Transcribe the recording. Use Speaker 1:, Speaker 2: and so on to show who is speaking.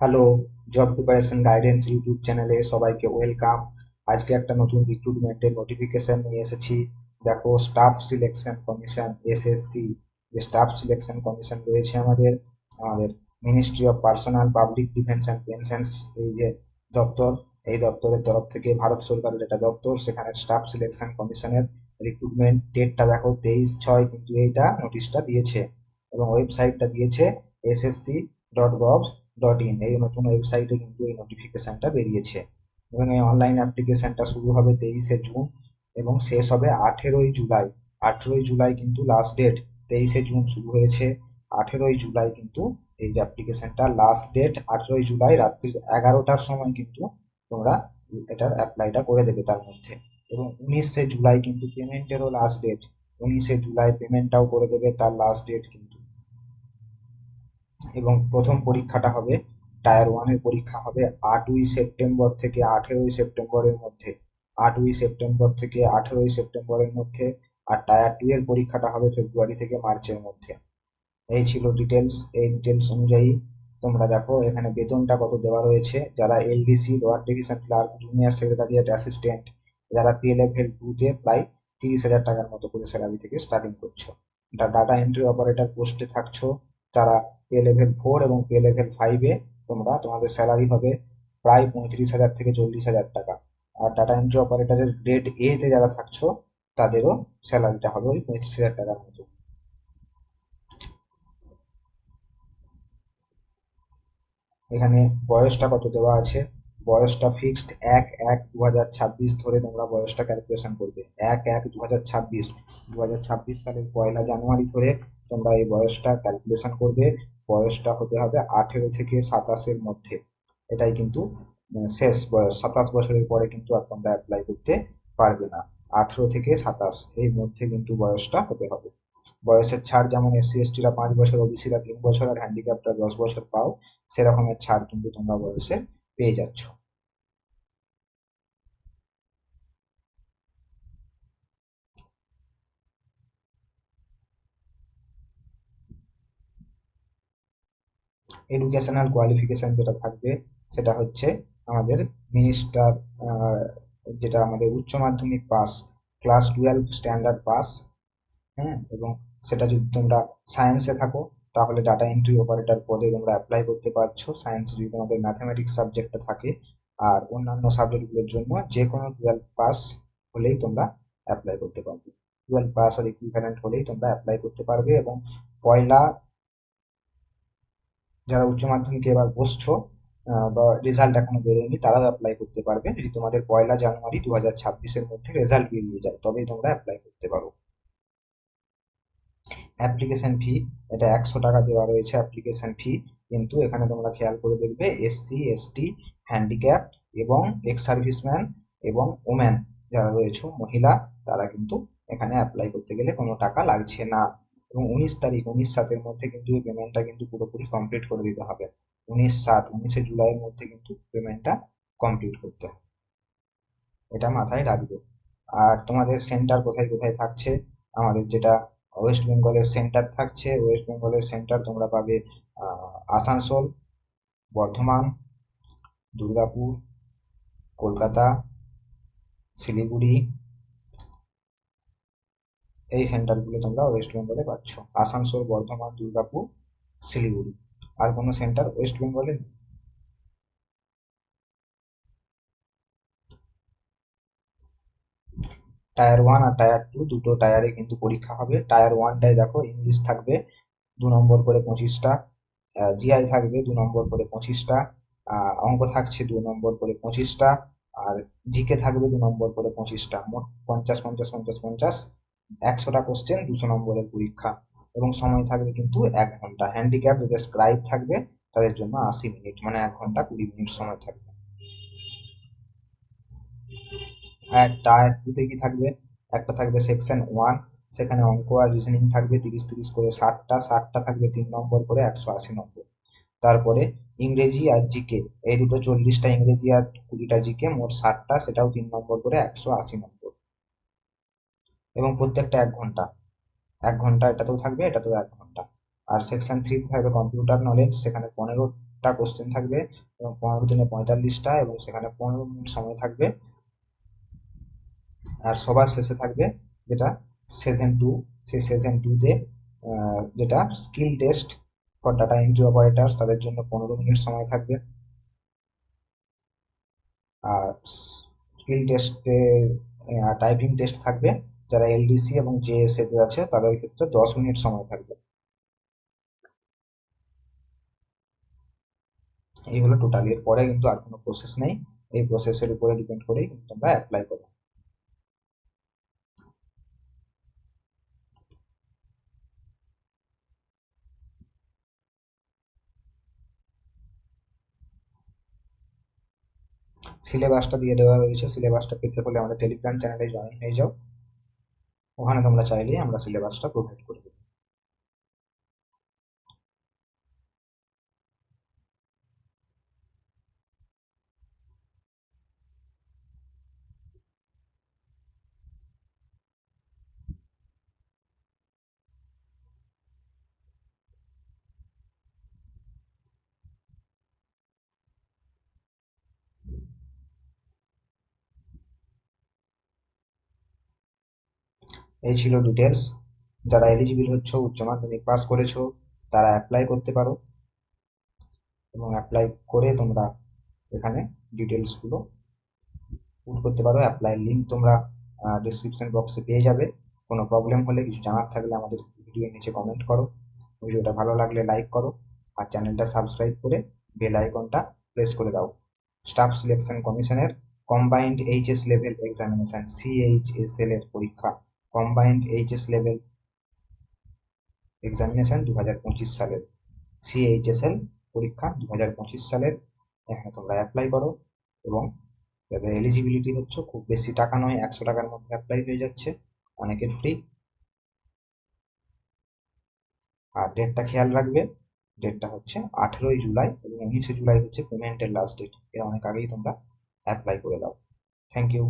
Speaker 1: Hello job preparation guidance YouTube চ্যানেলে সবাইকে welcome আজকে একটা নতুন রিক্রুটমেন্টের নোটিফিকেশন নিয়ে এসেছি। দেখো স্টাফ সিলেকশন কমিশন এসএসসি যে স্টাফ সিলেকশন কমিশন রয়েছে আমাদের আমাদের ministry of personnel public defence and pensions এই যে দপ্তর, এই দপ্তরের তরফ থেকে ভারত সরকারের একটা দপ্তর, সেখানে স্টাফ সিলেকশন কমিশনের রিক্রুটমেন্ট ডেটটা দেখো, তেইশ ছয়, কিন্তু এইটা নোটিশটা দিয়েছে এবং ওয়েবসাইটটা দিয়েছে SSC dot gov dot in এই নতুন ওয়েবসাইটে কিন্তু এই নোটিফিকেশনটা বেরিয়েছে। এবং এই অনলাইন অ্যাপ্লিকেশনটা শুরু হবে তেইশে জুন এবং শেষ হবে আঠেরোই জুলাই। আঠেরোই জুলাই কিন্তু লাস্ট ডেট তেইশে জুন শুরু হয়েছে, আঠেরোই জুলাই কিন্তু এই অ্যাপ্লিকেশনটা লাস্ট ডেট আঠেরোই জুলাই রাত্রির এগারোটার সময় কিন্তু তোমরা এটার অ্যাপ্লাইটা করে দেবে তার মধ্যে। এবং উনিশে জুলাই কিন্তু পেমেন্টেরও লাস্ট ডেট উনিশে জুলাই পেমেন্টটাও করে দেবে, তার লাস্ট ডেট কিন্তু এবং প্রথম পরীক্ষাটা হবে টায়ার ওয়ানের পরীক্ষা হবে আটই সেপ্টেম্বর থেকে আঠেরোই সেপ্টেম্বরের মধ্যে। আটই সেপ্টেম্বর থেকে আঠেরোই সেপ্টেম্বরের মধ্যে আর টায়ার টু এর পরীক্ষাটা হবে ফেব্রুয়ারি থেকে মার্চের মধ্যে। এই ছিল ডিটেলস এই ডিটেলস অনুযায়ী তোমরা দেখো এখানে বেতনটা কত দেওয়া রয়েছে। যারা LDC lower division clerk junior secretariat assistant যারা পি লেভেল টুতে প্রায় তিরিশ হাজার টাকার মতো করে স্যালারি থেকে স্টার্টিং করছ। ডাটা এন্ট্রি অপারেটর পোস্টে থাকছো। তারা পে লেভেল ফোর এবং পে লেভেল ফাইভে তোমরা তোমাদের স্যালারি হবে প্রায় পঁয়ত্রিশ হাজার থেকে চল্লিশ হাজার টাকা। আর ডাটা এন্ট্রি অপারেটরের গ্রেড এ তে যারা থাকছো, তাদেরও স্যালারিটা হবে ওই পঁয়ত্রিশ হাজার টাকার মতো। এখানে বয়সটা কত দেওয়া আছে? বয়সটা ফিক্সড এক এক দু হাজার ছাব্বিশ ধরে তোমরা বয়সটা ক্যালকুলেশন করবে। এক এক দু হাজার ছাব্বিশ। দু হাজার ছাব্বিশ সালের পয়লা জানুয়ারি ধরে তোমরা এই বয়সটা ক্যালকুলেশন করবে, বয়সটা হতে হবে আঠেরো থেকে সাতাশের মধ্যে। এটাই কিন্তু শেষ বয়স। সাতাশ বছরের পরে কিন্তু আর তোমরা অ্যাপ্লাই করতে পারবে না। আঠেরো থেকে সাতাশ এই মধ্যে কিন্তু বয়সটা হতে হবে। বয়সের ছাড় যেমন এসসি এসটিরা পাঁচ বছর ওবিসিরা তিন বছর, আর হ্যান্ডিক্যাপটা দশ বছর পাও, সেরকমের ছাড় কিন্তু তোমরা বয়সে পেয়ে যাচ্ছ। এডুকেশনাল কোয়ালিফিকেশন যেটা থাকবে, সেটা হচ্ছে আমাদের মিনিস্টার যেটা আমাদের উচ্চ মাধ্যমিক pass class twelve standard pass হ্যাঁ এবং সেটা যদি তোমরা সায়েন্সে থাকো, তাহলে ডাটা এন্ট্রি অপারেটর পদে তোমরা অ্যাপ্লাই করতে পারছ। সায়েন্স যদি তোমাদের ম্যাথামেটিক্স সাবজেক্টটা থাকে, আর অন্যান্য সাবজেক্টগুলোর জন্য যে কোনো টুয়েলভ পাস হলেই তোমরা অ্যাপ্লাই করতে পারবে। টুয়েলভ পাস আর ইকুইভ্যালেন্ট হলেই তোমরা অ্যাপ্লাই করতে পারবে এবং পয়লা যারা উচ্চ মাধ্যমিকে এবার বসছো বা রেজাল্ট এখনও বেরোয়নি, তারাও অ্যাপ্লাই করতে পারবে। যদি তোমাদের পয়লা জানুয়ারি দু হাজার মধ্যে রেজাল্ট বেরিয়ে যায়, তবেই তোমরা অ্যাপ্লাই করতে পারো। অ্যাপ্লিকেশন ফি এটা একশো টাকা দেওয়া রয়েছে অ্যাপ্লিকেশন ফি কিন্তু এখানে তোমরা খেয়াল করে দেখবে এসসি এসটি হ্যান্ডিক্যাপ এবং এক্স সার্ভিসম্যান এবং ওম্যান যারা রয়েছে, মহিলা, তারা কিন্তু এখানে অ্যাপ্লাই করতে গেলে কোনো টাকা লাগছে না। এবং উনিশ তারিখ, উনিশ সাতের মধ্যে কিন্তু এই পেমেন্টটা কিন্তু পুরোপুরি কমপ্লিট করে দিতে হবে। উনিশ সাত, উনিশে জুলাইয়ের মধ্যে কিন্তু পেমেন্টটা কমপ্লিট করতে হবে। এটা মাথায় রাখবে। আর তোমাদের সেন্টার কোথায় কোথায় থাকছে? আমাদের যেটা ওয়েস্ট বেঙ্গলের সেন্টার থাকছে ওয়েস্ট বেঙ্গলের সেন্টার তোমরা পাবে আসানসোল, বর্ধমান, দুর্গাপুর, কলকাতা, শিলিগুড়ি এই সেন্টারগুলো তোমরা ওয়েস্ট বেঙ্গলে পাচ্ছ। আসানসোল, বর্ধমান, দুর্গাপুর, শিলিগুড়ি। আর কোনো সেন্টার ওয়েস্ট বেঙ্গলে নেই? টায়ার ওয়ান আর টায়ার টু, দুটো টায়ারে কিন্তু পরীক্ষা হবে। টায়ার ওয়ানটায় দেখো ইংলিশ থাকবে, দু নম্বর করে পঁচিশটা জিআই থাকবে দু নম্বর করে পঁচিশটা অঙ্ক থাকছে দু নম্বর করে পঁচিশটা, আর জিকে থাকবে দু নম্বর করে পঁচিশটা। মোট পঞ্চাশ পঞ্চাশ পঞ্চাশ পঞ্চাশ একশোটা কোশ্চেন দুশো নম্বরের পরীক্ষা এবং সময় থাকবে কিন্তু এক ঘণ্টা। হ্যান্ডিক্যাপ যাদের স্ক্রাইব থাকবে, তাদের জন্য আশি মিনিট মানে এক ঘণ্টা কুড়ি মিনিট সময় থাকবে। কি থাকবে? একটা থাকবে সেকশন ওয়ান সেখানে অঙ্ক আর রিজনিং থাকবে তিরিশ তিরিশ করে ষাটটা ষাটটা থাকবে তিন নম্বর করে একশো আশি নম্বর। তারপরে ইংরেজি আর জিকে, এই দুটো চল্লিশটা ইংরেজি আর কুড়িটা জিকে, মোট ষাটটা, সেটাও তিন নম্বর করে একশো আশি নম্বর। এবং প্রত্যেকটা এক ঘণ্টা। এক ঘণ্টা এটাতেও থাকবে, এটাতেও এক ঘণ্টা। আর সেকশন থ্রিতে থাকবে কম্পিউটার নলেজ সেখানে পনেরোটা কোশ্চেন থাকবে এবং পনেরো দিনে পঁয়তাল্লিশটা এবং সেখানে পনেরো মিনিট সময় থাকবে। আর সবার শেষে থাকবে যেটা সেশন টু সেই সেশন টুতে যেটা skill test for data entry operators তাদের জন্য পনেরো মিনিট সময় থাকবে। আর স্কিল টেস্টে টাইপিং টেস্ট থাকবে। যারা এলডিসি এবং জেএসএ আছে, তাদের ক্ষেত্রে দশ মিনিট সময় থাকবে। এই হলো টোটাল এর পরে কিন্তু আর কোনো প্রসেস নেই। এই প্রসেসের উপরে ডিপেন্ড করেই কিন্তু তোমরা অ্যাপ্লাই করো। সিলেবাসটা দিয়ে দেওয়া রয়েছে সিলেবাসটা পেতে হলে আমাদের টেলিগ্রাম চ্যানেলে জয়েন হয়ে যাও। ওখানে তোমরা চাইলে আমরা সিলেবাসটা প্রোভাইড করে এই ছিল ডিটেলস যারা এলিজিবল হচ্ছে, উচ্চ মাধ্যমিক পাস করেছ, তারা অ্যাপ্লাই করতে পারো। এবং অ্যাপ্লাই করে তোমরা এখানে ডিটেলসগুলো পুট করতে পারো। অ্যাপ্লাই লিঙ্ক তোমরা ডিসক্রিপশন বক্সে পেয়ে যাবে। কোনো প্রবলেম হলে কিছু জানার থাকলে আমাদের ভিডিওর নিচে কমেন্ট করো। ভিডিওটা ভালো লাগলে লাইক করো। আর চ্যানেলটা সাবস্ক্রাইব করে বেল আইকনটা প্রেস করে দাও। স্টাফ সিলেকশন কমিশনের combined HS level examination CHSL এর পরীক্ষা। কম্বাইন্ড এইচএস লেভেল এক্সামিনেশন দু হাজার পঁচিশ সালের। সিএইচএসএল পরীক্ষা দু হাজার পঁচিশ সালের। এখানে তোমরা অ্যাপ্লাই করো এবং যাদের এলিজিবিলিটি হচ্ছে খুব বেশি টাকা নয়, একশো টাকার মধ্যে অ্যাপ্লাই হয়ে যাচ্ছে, অনেকের ফ্রি আর ডেটটা খেয়াল রাখবে ডেটটা হচ্ছে আঠেরোই জুলাই এবং উনিশে জুলাই হচ্ছে পেমেন্টের লাস্ট ডেট এর অনেক আগেই তোমরা অ্যাপ্লাই করে দাও। Thank you